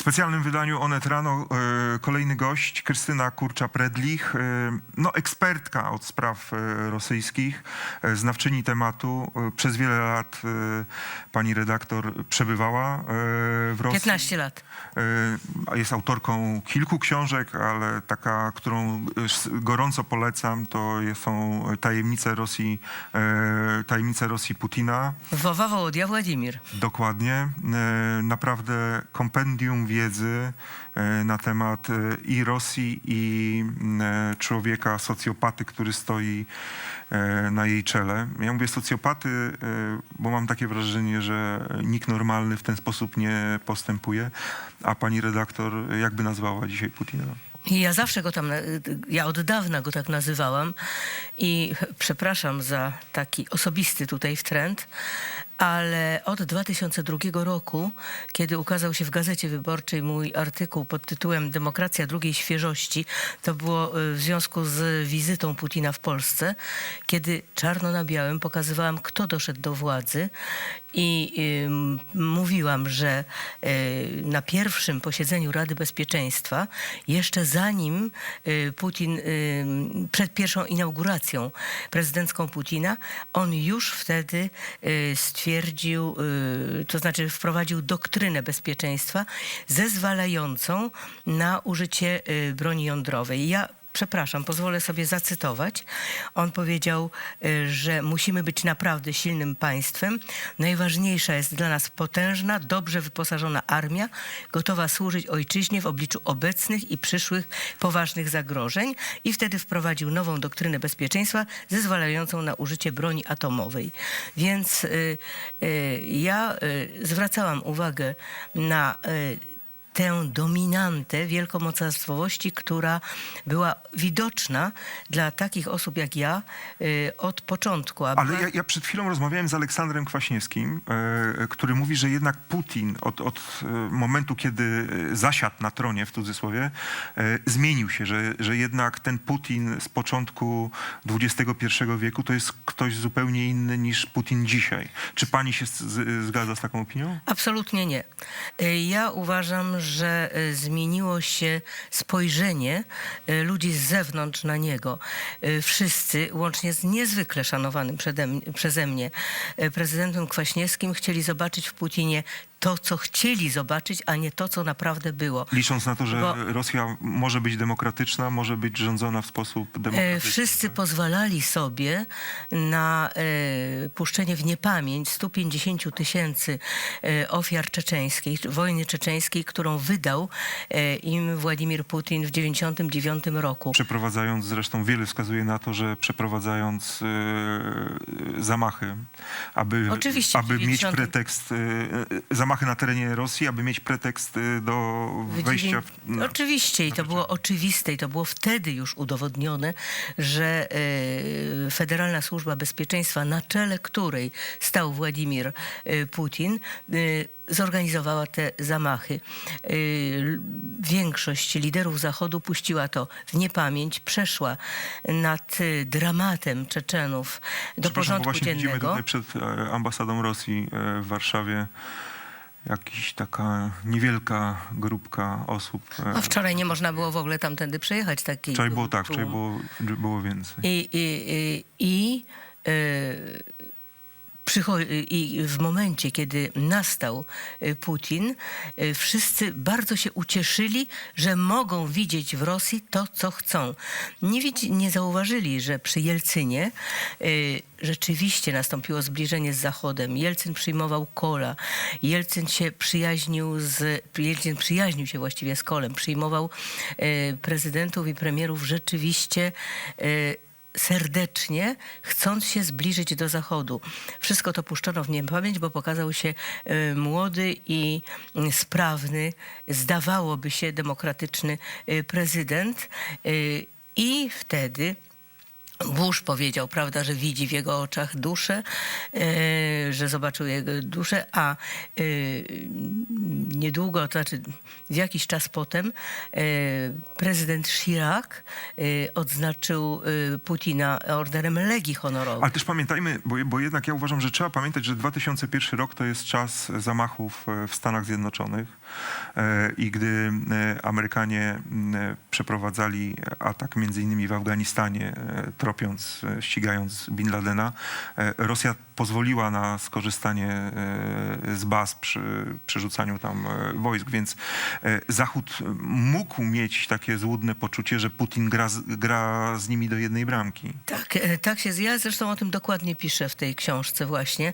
specjalnym wydaniu Onet Rano e, kolejny gość, Krystyna Kurcza-Predlich, e, no ekspertka od spraw e, rosyjskich, znawczyni tematu. Przez wiele lat pani redaktor przebywała w Rosji. 15 lat. Jest autorką kilku książek, ale taka, którą gorąco polecam, to są tajemnice Rosji, tajemnice Rosji Putina. Wowa Wołodia Władimir. Dokładnie. Naprawdę kompendium wiedzy e, na temat e, i Rosji, i e, człowieka, socjopaty, który stoi na jej czele. Ja mówię socjopaty, bo mam takie wrażenie, że nikt normalny w ten sposób nie postępuje. A pani redaktor jakby nazwała dzisiaj Putina? Ja zawsze go tam, ja od dawna go tak nazywałam i przepraszam za taki osobisty tutaj wtręt, ale od 2002 roku, kiedy ukazał się w Gazecie Wyborczej mój artykuł pod tytułem Demokracja drugiej świeżości, to było y, w związku z wizytą Putina w Polsce, kiedy czarno na białym pokazywałam, kto doszedł do władzy i y, mówiłam, że y, na pierwszym posiedzeniu Rady Bezpieczeństwa, jeszcze zanim y, Putin, y, przed pierwszą inauguracją prezydencką Putina, on już wtedy y, stwierdził, y, to znaczy wprowadził doktrynę bezpieczeństwa zezwalającą na użycie y, broni jądrowej. Ja Przepraszam, pozwolę sobie zacytować. On powiedział, y, że musimy być naprawdę silnym państwem. Najważniejsza jest dla nas potężna, dobrze wyposażona armia, gotowa służyć ojczyźnie w obliczu obecnych i przyszłych poważnych zagrożeń. I wtedy wprowadził nową doktrynę bezpieczeństwa, zezwalającą na użycie broni atomowej. Więc y, y, ja y, zwracałam uwagę na y, tę dominantę wielkomocarstwowości, która była widoczna dla takich osób jak ja y, od początku. Ale ja, ja przed chwilą rozmawiałem z Aleksandrem Kwaśniewskim, e, który mówi, że jednak Putin od, od momentu, kiedy zasiadł na tronie, w cudzysłowie, zmienił się, że, że jednak ten Putin z początku XXI wieku to jest ktoś zupełnie inny niż Putin dzisiaj. Czy pani się z, z, zgadza z taką opinią? Absolutnie nie. Y, Ja uważam, że y, zmieniło się spojrzenie y, ludzi z zewnątrz na niego. Y, Wszyscy, łącznie z niezwykle szanowanym przeze mnie prezydentem Kwaśniewskim, chcieli zobaczyć w Putinie to, co chcieli zobaczyć, a nie to, co naprawdę było. Licząc na to, że Bo- Rosja może być demokratyczna, może być rządzona w sposób E, demokratyczny. Wszyscy pozwalali sobie na e, puszczenie w niepamięć 150 tysięcy e, ofiar czeczeńskiej, wojny czeczeńskiej, którą wydał e, im Władimir Putin w 99 roku. Przeprowadzając, zresztą wiele wskazuje na to, że przeprowadzając e, zamachy, aby, Oczywiście, w aby mieć 90. pretekst, e, e, zamachy na terenie Rosji, aby mieć pretekst do wejścia... W, na, Oczywiście i to było oczywiste i to było wtedy już udowodnione, że e, Federalna Służba Bezpieczeństwa, na czele której stał Władimir e, Putin, e, zorganizowała te zamachy. Większość liderów Zachodu puściła to w niepamięć, przeszła nad dramatem Czeczenów do porządku właśnie widzimy dziennego. tutaj przed ambasadą Rosji w Warszawie jakiś taka niewielka grupka osób. e, A wczoraj nie można było w ogóle tamtędy przejechać. Taki Wczoraj było tak, wczoraj było, było więcej. I, i, i, i, przycho- I w momencie, kiedy nastał e, Putin, e, wszyscy bardzo się ucieszyli, że mogą widzieć w Rosji to, co chcą. Nie, widzi, nie zauważyli, że przy Jelcynie e, rzeczywiście nastąpiło zbliżenie z Zachodem. Jelcyn przyjmował Kola. Jelcyn się przyjaźnił z, Jelcyn przyjaźnił się właściwie z Kolem. Przyjmował prezydentów i premierów rzeczywiście serdecznie, chcąc się zbliżyć do Zachodu. Wszystko to puszczono w niepamięć, bo pokazał się e, młody i mm, sprawny, zdawałoby się demokratyczny e, prezydent. E, I wtedy Bush powiedział, prawda, że widzi w jego oczach duszę, e, że zobaczył jego duszę, a e, niedługo, to znaczy jakiś czas potem, e, prezydent Chirac e, odznaczył e, Putina orderem Legii Honorowej. Ale też pamiętajmy, bo, bo jednak ja uważam, że trzeba pamiętać, że 2001 rok to jest czas zamachów w Stanach Zjednoczonych. I gdy Amerykanie przeprowadzali atak między innymi w Afganistanie, tropiąc, e, ścigając Bin Ladena, e, Rosja pozwoliła na skorzystanie e, z baz przy przerzucaniu tam wojsk, więc Zachód mógł mieć takie złudne poczucie, że Putin gra z, gra z nimi do jednej bramki. Tak, tak się. Ja zresztą o tym dokładnie piszę w tej książce właśnie,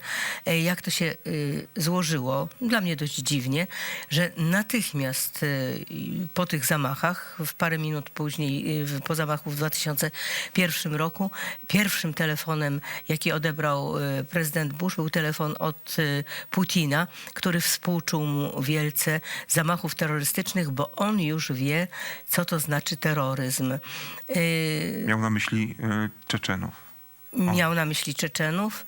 jak to się y, złożyło. Dla mnie dość dziwnie, że natychmiast po tych zamachach, w parę minut później, y, po zamachu w 2001 roku, pierwszym telefonem, jaki odebrał y, prezydent Bush, był telefon od y, Putina, który współczuł mu wielce zamachów terrorystycznych, bo on już wie, co to znaczy terroryzm. Y, Miał na myśli Czeczenów. miał na myśli Czeczenów,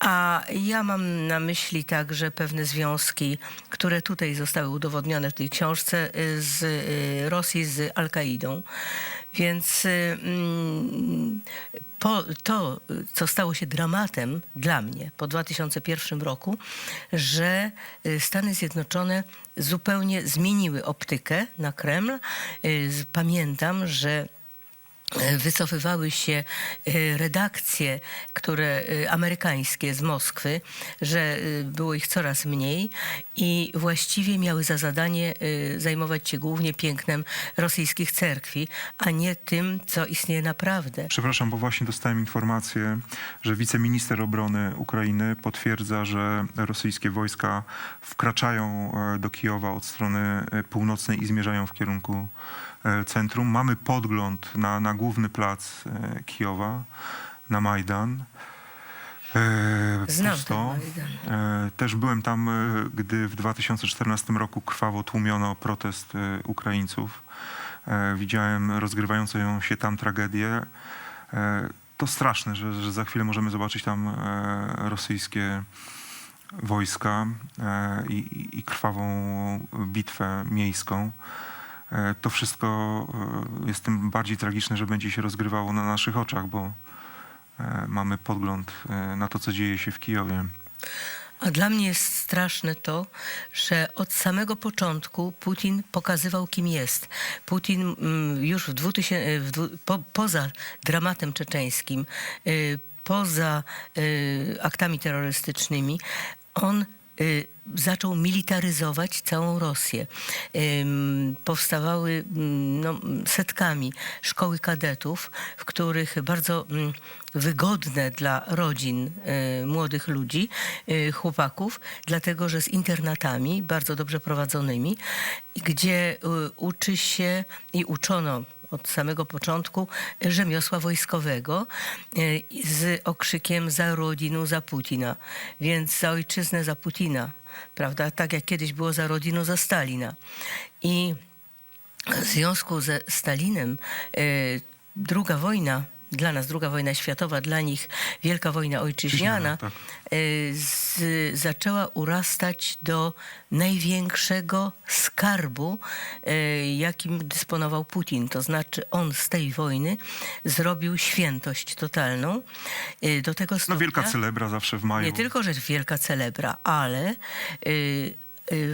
a ja mam na myśli także pewne związki, które tutaj zostały udowodnione w tej książce z Rosji z Al-Kaidą. Więc y, mm, po, to, co stało się dramatem dla mnie po 2001 roku, że y, Stany Zjednoczone zupełnie zmieniły optykę na Kreml. Y, Pamiętam, że wycofywały się e, redakcje, które e, amerykańskie z Moskwy, że e, było ich coraz mniej i właściwie miały za zadanie e, zajmować się głównie pięknem rosyjskich cerkwi, a nie tym, co istnieje naprawdę. Przepraszam, bo właśnie dostałem informację, że wiceminister obrony Ukrainy potwierdza, że rosyjskie wojska wkraczają e, do Kijowa od strony e, północnej i zmierzają w kierunku e, centrum. Mamy podgląd na, na główny plac e, Kijowa, na Majdan. E, Znam pusto. E, Też byłem tam, e, gdy w 2014 roku krwawo tłumiono protest e, Ukraińców. E, Widziałem rozgrywającą się tam tragedię. E, To straszne, że, że za chwilę możemy zobaczyć tam e, rosyjskie wojska e, i- i krwawą bitwę miejską. E, To wszystko e, jest tym bardziej tragiczne, że będzie się rozgrywało na naszych oczach, bo e, mamy podgląd na to, co dzieje się w Kijowie. A dla mnie jest straszne to, że od samego początku Putin pokazywał, kim jest. Putin mm, już w 2000, w po, poza dramatem czeczeńskim, poza aktami terrorystycznymi, on zaczął militaryzować całą Rosję. Powstawały mm, no, setkami szkoły kadetów, w których bardzo mm, wygodne dla rodzin y, młodych ludzi, y, chłopaków, dlatego że z internatami bardzo dobrze prowadzonymi, gdzie y, uczy się i uczono od samego początku rzemiosła wojskowego y, z okrzykiem za rodzinę, za Putina. Więc za ojczyznę, za Putina. Prawda? Tak jak kiedyś było za rodzinę, za Stalina. I w związku ze Stalinem y, druga wojna, dla nas druga wojna światowa, dla nich wielka wojna ojczyźniana, tak. Z, zaczęła urastać do największego skarbu, y, jakim dysponował Putin. To znaczy on z tej wojny zrobił świętość totalną. Y, do tego No stopnia, wielka celebra zawsze w maju. nie tylko, że wielka celebra, ale y,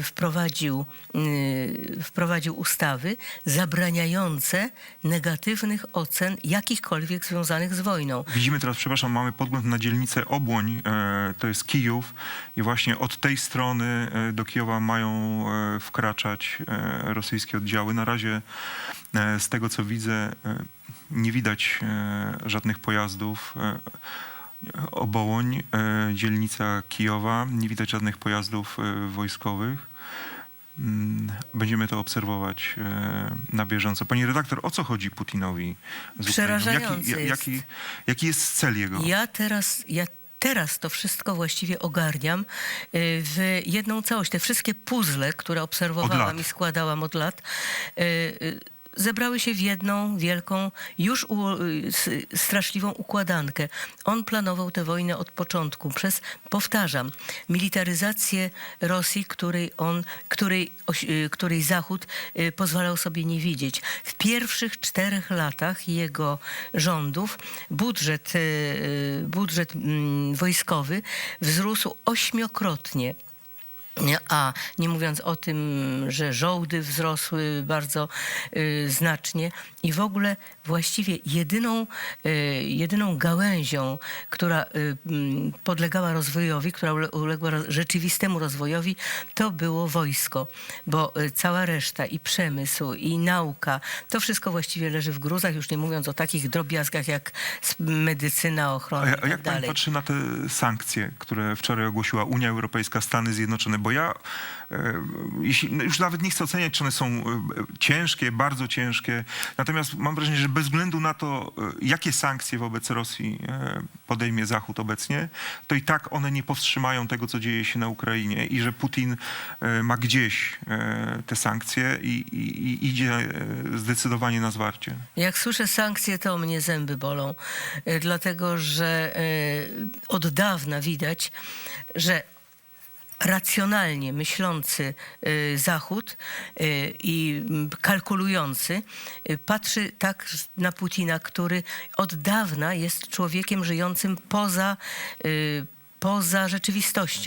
wprowadził, y, wprowadził ustawy zabraniające negatywnych ocen jakichkolwiek związanych z wojną. Widzimy teraz, przepraszam, mamy podgląd na dzielnicę Obłoń, e, to jest Kijów i właśnie od tej strony e, do Kijowa mają e, wkraczać rosyjskie oddziały. Na razie z tego co widzę nie widać żadnych pojazdów. Obołoń, e, dzielnica Kijowa, nie widać żadnych pojazdów e, wojskowych. Mm, Będziemy to obserwować e, na bieżąco. Pani redaktor, o co chodzi Putinowi z Jaki, jest. jaki, jaki jest cel jego? Ja teraz, ja teraz to wszystko właściwie ogarniam w jedną całość. Te wszystkie puzzle, które obserwowałam i składałam od lat, zebrały się w jedną wielką, już u, straszliwą układankę. On planował tę wojnę od początku przez, powtarzam, militaryzację Rosji, której on, której, y, której Zachód y, pozwalał sobie nie widzieć. W pierwszych czterech latach jego rządów budżet, y, budżet mm, wojskowy wzrósł ośmiokrotnie Nie, A nie mówiąc o tym, że żołdy wzrosły bardzo y, znacznie i w ogóle właściwie jedyną, y, jedyną gałęzią, która y, mm, podlegała rozwojowi, która ule- uległa rzeczywistemu rozwojowi, to było wojsko, bo y, cała reszta i przemysł, i nauka, to wszystko właściwie leży w gruzach, już nie mówiąc o takich drobiazgach jak medycyna, A, ochrona ja- a tak jak pani dalej. patrzy na te sankcje, które wczoraj ogłosiła Unia Europejska, Stany Zjednoczone? Bo ja e, jeśli, no już nawet nie chcę oceniać, czy one są e, ciężkie, bardzo ciężkie. Natomiast mam wrażenie, że bez względu na to, e, jakie sankcje wobec Rosji podejmie Zachód obecnie, to i tak one nie powstrzymają tego, co dzieje się na Ukrainie i że Putin ma gdzieś te sankcje i, i, i idzie zdecydowanie na zwarcie. Jak słyszę sankcje, to mnie zęby bolą, dlatego że od dawna widać, że racjonalnie myślący y, Zachód y, i kalkulujący y, patrzy tak na Putina, który od dawna jest człowiekiem żyjącym poza, poza rzeczywistością.